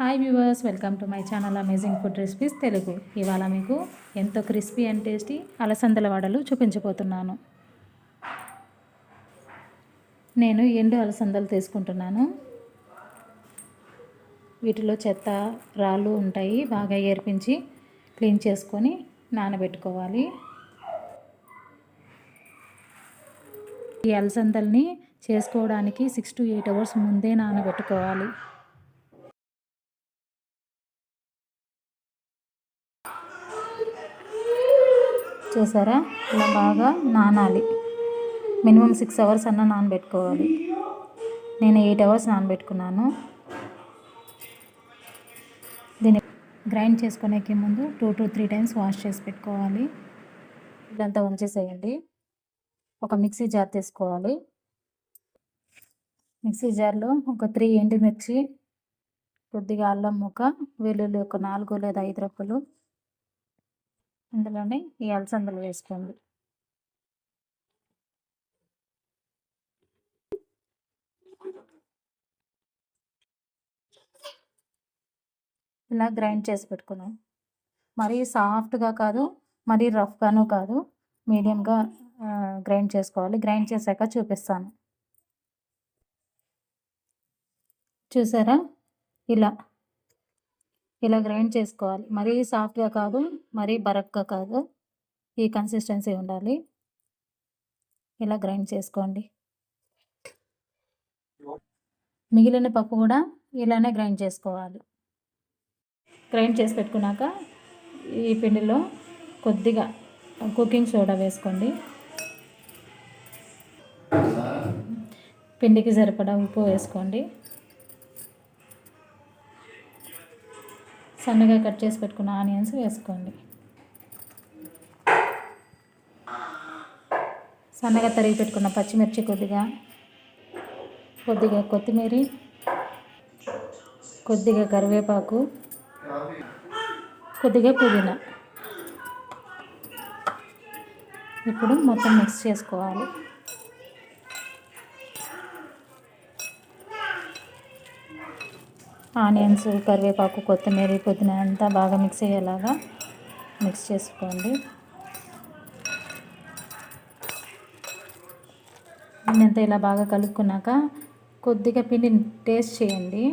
Hi viewers welcome to my channel amazing food recipes Telugu. ఇవాళ మీకు ఎంతో crispy and tasty అలసందల వడలు చూపించబోతున్నాను. నేను ఎండు అలసందలు తీసుకుంటున్నాను. వీటిలో చెత్త రాళ్ళు ఉంటాయి బాగా ఏర్పించి క్లీన్ చేసుకొని నానబెట్టుకోవాలి. ఈ అలసందల్ని చేసుకోవడానికి సిక్స్ టు ఎయిట్ అవర్స్ ముందే నానబెట్టుకోవాలి. చూసారా ఇలా బాగా నానాలి. మినిమం సిక్స్ అవర్స్ అన్న నానబెట్టుకోవాలి. నేను ఎయిట్ అవర్స్ నానబెట్టుకున్నాను. దీన్ని గ్రైండ్ చేసుకునేకి ముందు two to three times wash చేసి పెట్టుకోవాలి. ఇదంతా ఉంచేసేయండి. ఒక మిక్సీ జార్ తీసుకోవాలి. మిక్సీ జార్లో ఒక త్రీ ఎండుమిర్చి కొద్దిగా అల్లం ముక్క వెల్లుల్లి ఒక నాలుగు లేదా ఐదు రప్పులు ఇందులోనే ఈ అలసందలు వేసుకోండి. ఇలా గ్రైండ్ చేసి పెట్టుకున్నాం. మరీ సాఫ్ట్గా కాదు మరీ రఫ్గాను కాదు మీడియంగా గ్రైండ్ చేసుకోవాలి. గ్రైండ్ చేశాక చూపిస్తాను. చూసారా? ఇలా. ఇలా గ్రైండ్ చేసుకోవాలి. మరీ సాఫ్ట్గా కాదు మరీ బరక్గా కాదు. ఈ కన్సిస్టెన్సీ ఉండాలి. ఇలా గ్రైండ్ చేసుకోండి. మిగిలిన పప్పు కూడా ఇలానే గ్రైండ్ చేసుకోవాలి. గ్రైండ్ చేసి పెట్టుకున్నాక ఈ పిండిలో కొద్దిగా కుకింగ్ సోడా వేసుకోండి. పిండికి సరిపడా ఉప్పు వేసుకోండి. సన్నగా కట్ చేసి పెట్టుకున్న ఆనియన్స్ వేసుకోండి. సన్నగా తరిగి పెట్టుకున్న పచ్చిమిర్చి కొద్దిగా కొద్దిగా కొత్తిమీర కొద్దిగా కరివేపాకు కొద్దిగా పుదీనా. ఇప్పుడు మొత్తం మిక్స్ చేసుకోవాలి. ఆనియన్స్ కరివేపాకు కొత్తిమీర పుదీనా అంతా బాగా మిక్స్ అయ్యేలాగా మిక్స్ చేసుకోండి. అంతా ఇలా బాగా కలుపుకున్నాక కొద్దిగా పిండిని టేస్ట్ చేయండి.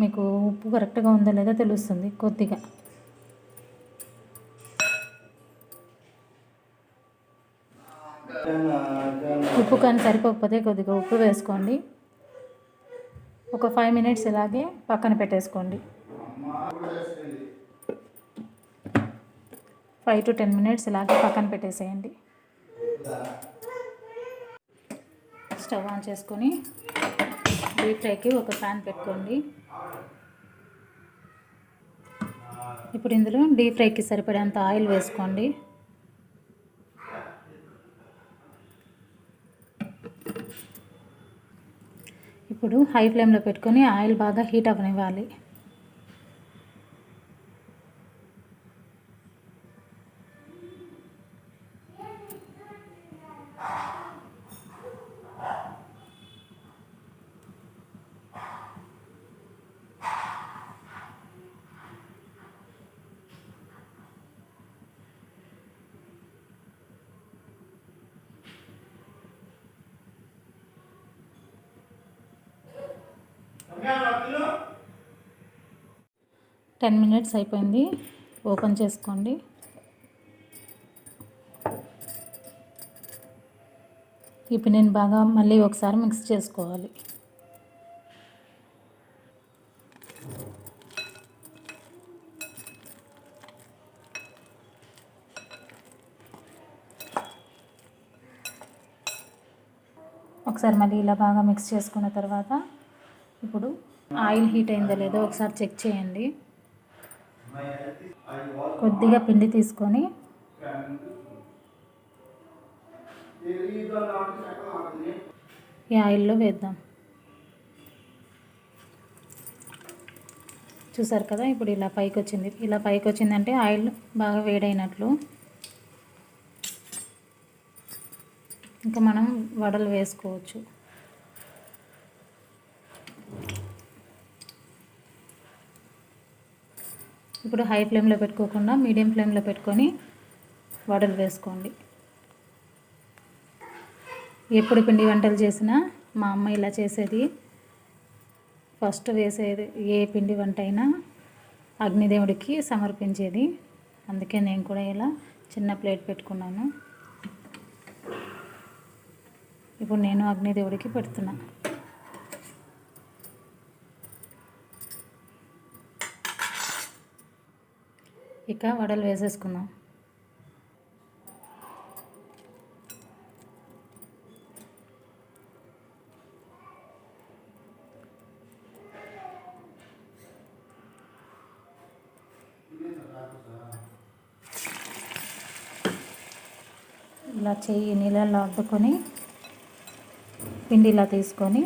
మీకు ఉప్పు కరెక్ట్గా ఉందో లేదో తెలుస్తుంది కొద్దిగా. ఉప్పు కానీ సరిపోకపోతే కొద్దిగా ఉప్పు వేసుకోండి. ఒక ఫైవ్ మినిట్స్ ఇలాగే పక్కన పెట్టేసుకోండి. ఫైవ్ టు టెన్ మినిట్స్ ఇలాగే పక్కన పెట్టేసేయండి. స్టవ్ ఆన్ చేసుకొని డీప్ ఫ్రైకి ఒక ప్యాన్ పెట్టుకోండి. ఇప్పుడు ఇందులో డీప్ ఫ్రైకి సరిపడేంత ఆయిల్ వేసుకోండి. ఇప్పుడు హై ఫ్లేమ్లో పెట్టుకొని ఆయిల్ బాగా హీట్ అవ్వనివ్వాలి. టెన్ మినిట్స్ అయిపోయింది. ఓపెన్ చేసుకోండి. ఇప్పుడు నేను బాగా మళ్ళీ ఒకసారి మిక్స్ చేసుకోవాలి. ఒకసారి మళ్ళీ ఇలా బాగా మిక్స్ చేసుకున్న తర్వాత ఇప్పుడు ఆయిల్ హీట్ అయిందో లేదో ఒకసారి చెక్ చేయండి. కొద్దిగా పిండి తీసుకొని ఈ ఆయిల్లో వేద్దాం. చూసారు కదా ఇప్పుడు ఇలా పైకి వచ్చింది. ఇలా పైకి వచ్చిందంటే ఆయిల్ బాగా వేడైనట్లు. ఇంకా మనం వడలు వేసుకోవచ్చు. ఇప్పుడు హై ఫ్లేమ్లో పెట్టుకోకుండా మీడియం ఫ్లేమ్లో పెట్టుకొని వడలు వేసుకోండి. ఎప్పుడు పిండి వంటలు చేసినా మా అమ్మ ఇలా చేసేది. ఫస్ట్ వేసేది ఏ పిండి వంట అయినా అగ్నిదేవుడికి సమర్పించేది. అందుకే నేను కూడా ఇలా చిన్న ప్లేట్ పెట్టుకున్నాను. ఇప్పుడు నేను అగ్నిదేవుడికి పెడుతున్నాను ఇక వడలు వేసేసుకుందాం. ఇలా చెయ్యి నీళ్ళల్లో అద్దుకొని పిండి ఇలా తీసుకొని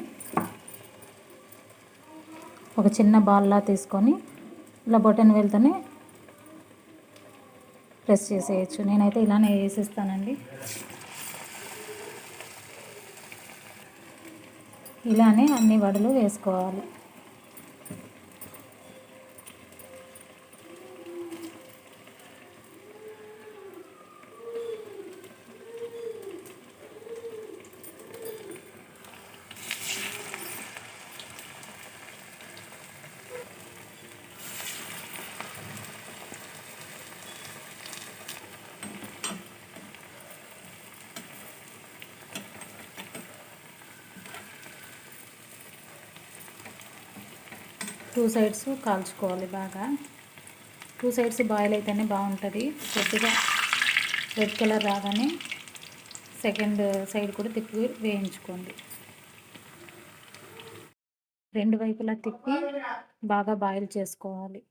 ఒక చిన్న బాల్లా తీసుకొని ఇలా బొటన్ వెళ్తేనే ప్రెస్ చేసేయచ్చు. నేనైతే ఇలానే వేసిస్తానండి. ఇలానే అన్ని వడలు వేసుకోవాలి. టూ సైడ్స్ కాల్చుకోవాలి బాగా. టూ సైడ్స్ బాయిల్ అయితేనే బాగుంటుంది. కొద్దిగా రెడ్ కలర్ రాగానే సెకండ్ సైడ్ కూడా తిప్పి వేయించుకోండి. రెండు వైపులా తిప్పి బాగా బాయిల్ చేసుకోవాలి.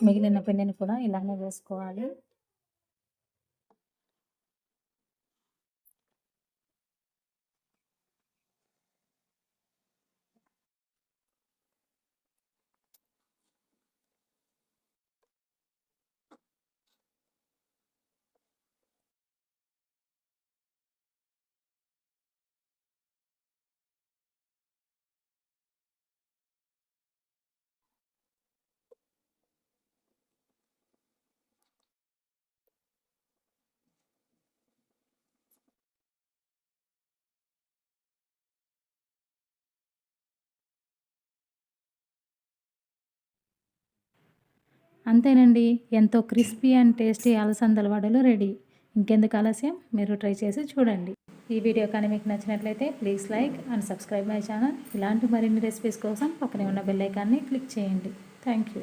మిగిలిన పిండిని కూడా ఇలానే వేసుకోవాలి. అంతేనండి. ఎంతో క్రిస్పీ అండ్ టేస్టీ అలసందల వడలు రెడీ. ఇంకెందుకు ఆలస్యం? మీరు ట్రై చేసి చూడండి. ఈ వీడియో కానీ మీకు నచ్చినట్లయితే please like and subscribe my channel. ఇలాంటి మరిన్ని రెసిపీస్ కోసం పక్కనే ఉన్న బెల్ ఐకాన్ని క్లిక్ చేయండి. Thank you.